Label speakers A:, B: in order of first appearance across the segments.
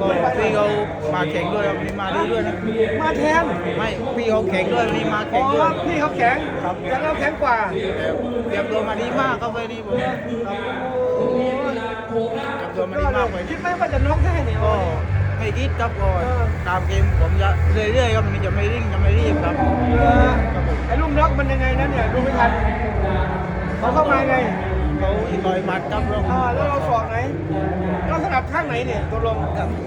A: ก็พี่เขามาแข่งด้วยครับวันนี้มาดีด้วยนะ
B: มาแทน
A: ไม่พี่เขาแข่งด้วยวันนี้มา
B: อ๋
A: แข่งด้ว
B: อยพี่เขาแข็ง
A: ครับ
B: แต่เราแข็งกว่า
A: แต่เตรียมตัวมาดีมากครับวันนี้ผมครับ
B: โอ้ย
A: เตรียมตัวมาดีมากเลย
B: คิดไหมว่าจะน็อกได้เนี่ย
A: ก็ไม่คิดครับก่อนตามเกมผมจะเรื่อยๆครับวันนี้จะไม่ริ่งจะไม่รีบครับ
B: เออไอ้ลูกน็อกมันยังไงนะเนี่ยดูไม่ทันเขาเข้ามาไง
A: เขาอีกต่อยหมัดครับเรา
B: อ่าแล้วเราสอกไหนเราถนัด ข้างไหนเนี่ยตัวลง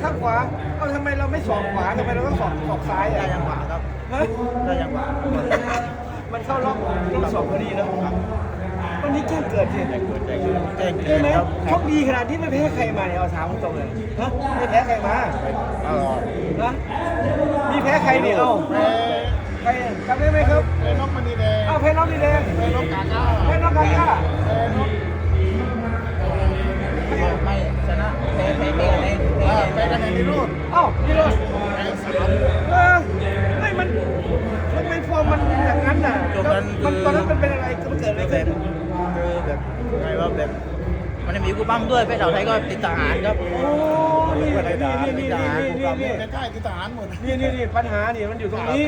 B: ข้างขวาเอ้าทำไมเราไม่สอกขวาทำไมเราต้องสอกสอกซ้าย
A: ได้
B: อะ
A: ยังหวะครับ
B: ฮะ
A: ได้ยังหวะ
B: มันเข้าล็อกล็อกสองพอดีแล้ววันนี้แจ้งเกิดสิ
A: แจ้งเกิดแจ้งเกิดแจ้งเกิ
B: ใช่
A: ด
B: ไหม
A: ครับ
B: โชคดีขนาดที่ไม่แพ้ใครมาเนี่ยเอาถามตรงเลยฮะไม่แพ้ใครมา
A: เออ
B: นะมีแพ้ใครเนี่ยเอ้า
A: แพ้
B: ใครจำได้ไหมครับ
A: แพ้นกมณีแดง
B: เอ้าแพ้น้องดีแดง
A: แพ้นกกาก้า
B: แพ้น้องกาก้า เอ้านี่เลย
A: แพ้สาม
B: เออไม่มันมันไม่ฟอร์มมันอย่างนั้นน่ะ
A: จบนั้น
B: มัน
A: คือ
B: ตอนนั้นมันเป็นอะไรมันเกิดอะไร
A: แบ
B: ขึ้น
A: บคือแบบไงว่าแบบมันจะมีกูปั้มด้วยเพชรเต่าไทยก็ติดทหารครับ
B: โอ้นี่นี่นี่นี่นี่นี่นี่
A: ใกล้ติดทหารหมด
B: นี่นี่นี่ปัญหาเนี่ยมันอยู่ตรงนี้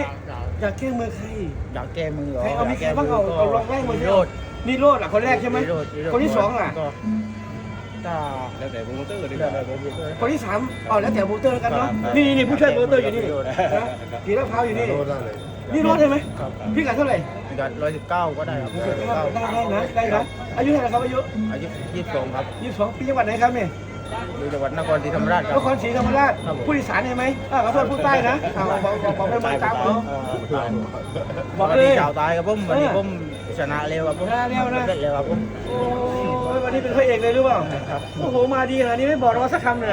B: อยากแก้มือใคร
A: อยากแก้มือเหรอ
B: ใครเอามีใครบ้างเอาเอาลองไล่มือ
A: นิโรด
B: นี่โรดอะคนแรกใช่ไหม
A: นิโรธนิโรธ
B: คนที่สองล่ะ
A: ก็ ถ้าแล้วแต่โปรโมเตอร์ดีกว่าโปรโมเตอร์
B: คนที่สามอ๋อแล้วแต่โบเตอร์แล้วกันเนาะ
A: ครับ
B: นี่นี่นี่ผู้ช่วยโบเตอร์อยู่นี่
A: โรด
B: นะกี่ลาดพร้าวอยู่นี่
A: โรดได้เลย
B: นี่รถใช่ไหม
A: ครับ
B: พี่กัดเท่าไหร่
A: มีการร้อยสิบเก้าก็ได้ครับร้อยสิบเก้า
B: ได้ได้นะได้นะอายุเท่าไหร่ครับอายุ
A: อายุยี่สิบสองครับ
B: ยี่สิบสองปีจังหวัดไหนครับเนี่ย
A: อยู่จังหวัดนครศรีธรรมราชครั
B: น
A: บ
B: ครศรีธรรมราช
A: ครับผม
B: ผู้อีสานใช่ไหมอ่าขอโทษผู้ใต้นะอ่าบอกบอกบอกไปมาตามเขา บอกเลย
A: วันนี้ชาวใตายครับผมวันนี้ผมชนะเร็วครับผม
B: ชนะเร็วนะ
A: เร็วครับผม
B: โอ้ย วันนี้เป็นพระเอกเลยหรือเปล่า
A: ครับ
B: โอ้โห มาดีขนาดนี้ไม่บอกเราสักคำเลย